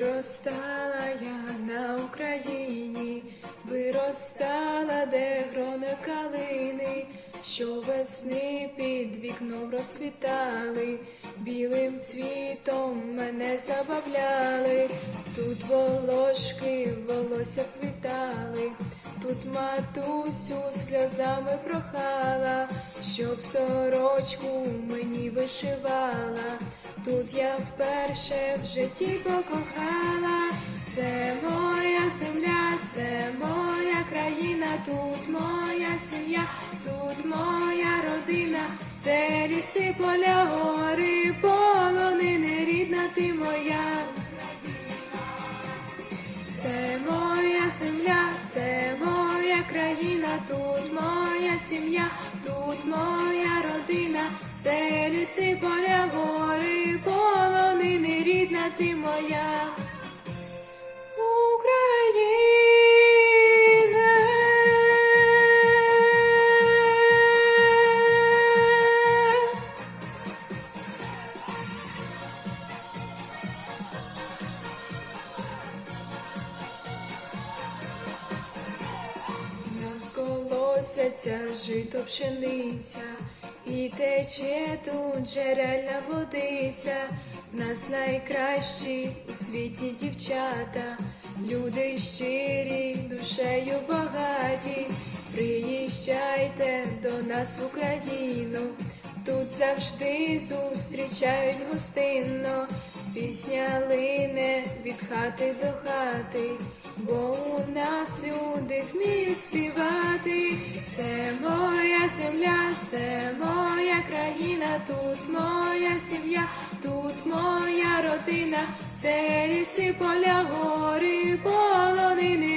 Виростала я на Україні, виростала, де грони калини, що весни під вікном розквітали, білим цвітом мене забавляли, тут волошки волосся квітали, тут матусю сльозами прохала, щоб сорочку мені вишивала. Тут я вперше в житті покохала, це моя земля, це моя країна, тут моя сім'я, тут моя родина, це ліси, поля, гори, полонини, рідна ти моя. Це моя земля, це моя країна, тут моя сім'я, тут моя родина, це ліси, поля, гори, полонини, рідна ти моя. Розколосяться жито пшениця, і тече тут джерельна водиця. В нас найкращі у світі дівчата, люди щирі, душею багаті. Приїжджайте до нас в Україну, тут завжди зустрічають гостинно. Пісня лине від хати до хати, бо у нас люди вміють співати. Це моя земля, це моя країна, тут моя сім'я, тут моя родина, це ліси, поля, гори, полонини,